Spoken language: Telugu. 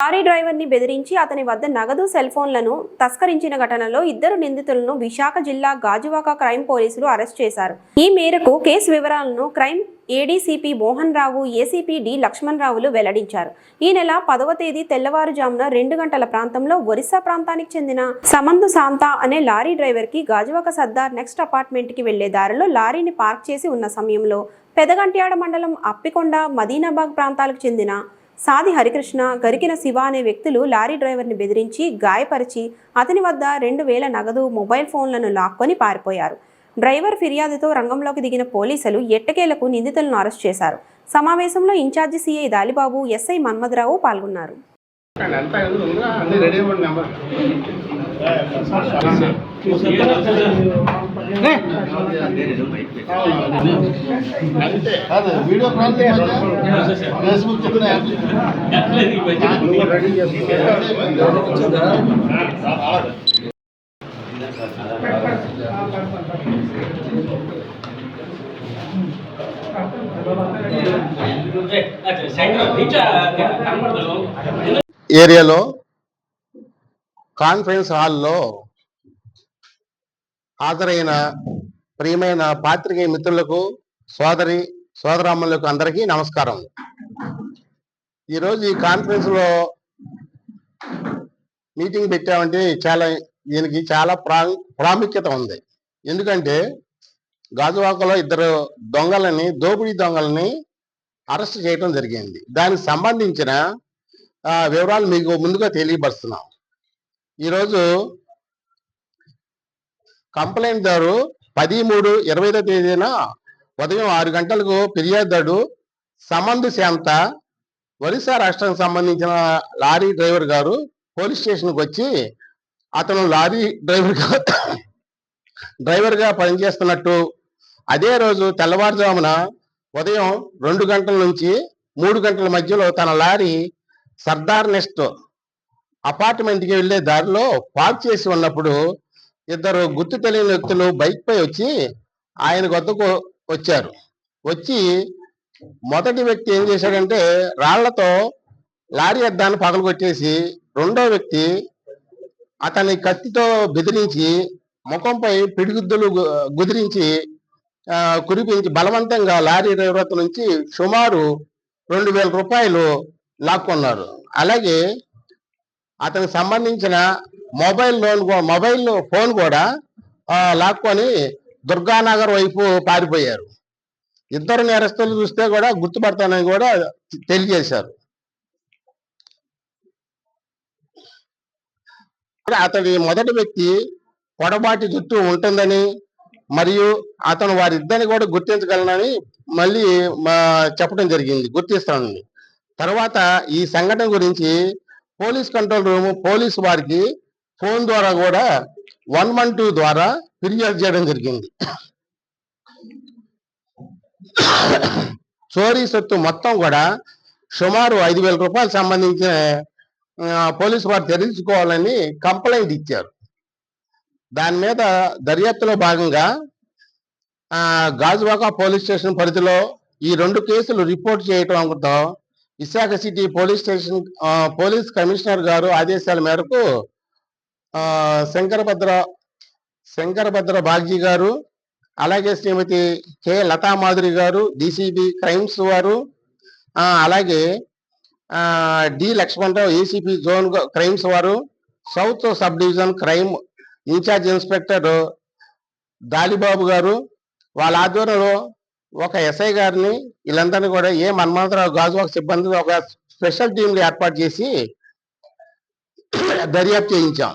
లారీ డ్రైవర్ని బెదిరించి అతని వద్ద నగదు సెల్ ఫోన్లను తస్కరించిన ఘటనలో ఇద్దరు నిందితులను విశాఖ జిల్లా గాజువాక క్రైమ్ పోలీసులు అరెస్ట్ చేశారు. ఈ మేరకు కేసు వివరాలను crime ADCP Mohan Rao ACP D Laxman రావులు వెల్లడించారు. ఈ నెల పదవ తేదీ తెల్లవారుజామున రెండు గంటల ప్రాంతంలో ఒరిస్సా ప్రాంతానికి చెందిన సమందు శాంతా అనే లారీ డ్రైవర్కి గాజువాక సర్దార్ నెక్స్ట్ అపార్ట్మెంట్కి వెళ్ళే దారిలో లారీని పార్క్ చేసి ఉన్న సమయంలో పెదగంట్యాడ మండలం అప్పికొండ మదీనాబాగ్ ప్రాంతాలకు చెందిన సాది హరికృష్ణ గరికిన శివ అనే వ్యక్తులు లారీ డ్రైవర్ని బెదిరించి గాయపరిచి అతని వద్ద రెండు వేల నగదు మొబైల్ ఫోన్లను లాక్కొని పారిపోయారు. డ్రైవర్ ఫిర్యాదుతో రంగంలోకి దిగిన పోలీసులు ఎట్టకేలకు నిందితులను అరెస్ట్ చేశారు. సమావేశంలో in-charge CI Dalibabu SI Manmadharao పాల్గొన్నారు. వీడియో ఫేస్బుక్ ఏరియాలో కాన్ఫరెన్స్ హాల్లో హాజరైన ప్రియమైన పాత్రికేయ మిత్రులకు సోదరి సోదరామ్మలకు అందరికీ నమస్కారం. ఈరోజు ఈ కాన్ఫరెన్స్లో మీటింగ్ పెట్టామంటే చాలా దీనికి చాలా ప్రా ప్రాముఖ్యత ఉంది. ఎందుకంటే గాజువాకలో ఇద్దరు దొంగలని దోపిడీ దొంగలని అరెస్ట్ చేయడం జరిగింది. దానికి సంబంధించిన వివరాలు మీకు ముందుగా తెలియపరుస్తున్నాం. ఈరోజు కంప్లైంట్ దారు పది మూడు ఇరవై తేదీన ఉదయం ఆరు గంటలకు ఫిర్యాదు సమందు శాంత ఒరిస్సా రాష్ట్రానికి సంబంధించిన లారీ డ్రైవర్ గారు పోలీస్ స్టేషన్కి వచ్చి అతను లారీ డ్రైవర్ డ్రైవర్గా పనిచేస్తున్నట్టు. అదే రోజు తెల్లవారుజామున ఉదయం రెండు గంటల నుంచి మూడు గంటల మధ్యలో తన లారీ సర్దార్ నెస్ట్ అపార్ట్మెంట్కి వెళ్ళే వెళ్ళే దారిలో పార్క్ చేసి ఉన్నప్పుడు ఇద్దరు గుర్తు తెలియని వ్యక్తులు బైక్ పై వచ్చి ఆయన వద్దకు వచ్చారు. వచ్చి మొదటి వ్యక్తి ఏం చేశాడంటే రాళ్ళతో లారీ అద్దాన్ని పగలగొట్టేసి రెండో వ్యక్తి అతని కత్తితో బెదిరించి ముఖంపై పిడిగుద్దులు గుదిరించి కురిపించి బలవంతంగా లారీ డ్రైవర్ నుంచి సుమారు రెండు వేల రూపాయలు లాక్కున్నారు. అలాగే అతనికి సంబంధించిన మొబైల్ లోన్ మొబైల్ ఫోన్ కూడా లాక్కొని దుర్గానగర్ వైపు పారిపోయారు. ఇద్దరు నేరస్తులు చూస్తే కూడా గుర్తుపడతానని కూడా తెలియజేశారు. అతడి మొదటి వ్యక్తి పొడబాటి జుట్టు ఉంటుందని మరియు అతను వారిద్దరిని కూడా గుర్తించగలనని మళ్ళీ చెప్పడం జరిగింది గుర్తిస్తానని. తర్వాత ఈ సంఘటన గురించి పోలీస్ కంట్రోల్ రూమ్ పోలీస్ వారికి ఫోన్ ద్వారా కూడా వన్ వన్ టూ ద్వారా ఫిర్యాదు చేయడం జరిగింది. చోరీ సొత్తు మొత్తం కూడా సుమారు ఐదు వేల రూపాయలు సంబంధించిన పోలీసు వారు తెరించుకోవాలని కంప్లైంట్ ఇచ్చారు. దాని మీద దర్యాప్తులో భాగంగా గాజువాక పోలీస్ స్టేషన్ పరిధిలో ఈ రెండు కేసులు రిపోర్ట్ చేయటంతో Visakha city police station police commissioner garu ఆదేశాల మేరకు శంకరభద్ర శంకరభద్ర బాగ్జీ గారు అలాగే శ్రీమతి కె. లతా మాధురి గారు డిసిబి క్రైమ్స్ వారు అలాగే D. Lakshmanarao ACP zone crimes వారు south sub division crime in-charge inspector Dalibabu garu వాళ్ళ ఆధ్వర్యంలో ఒక ఎస్ఐ గారిని వీళ్ళందరినీ కూడా ఏ మన్మంతరావు గాజువాక సిబ్బంది ఒక స్పెషల్ టీంని ఏర్పాటు చేసి దర్యాప్తు చేయించాం.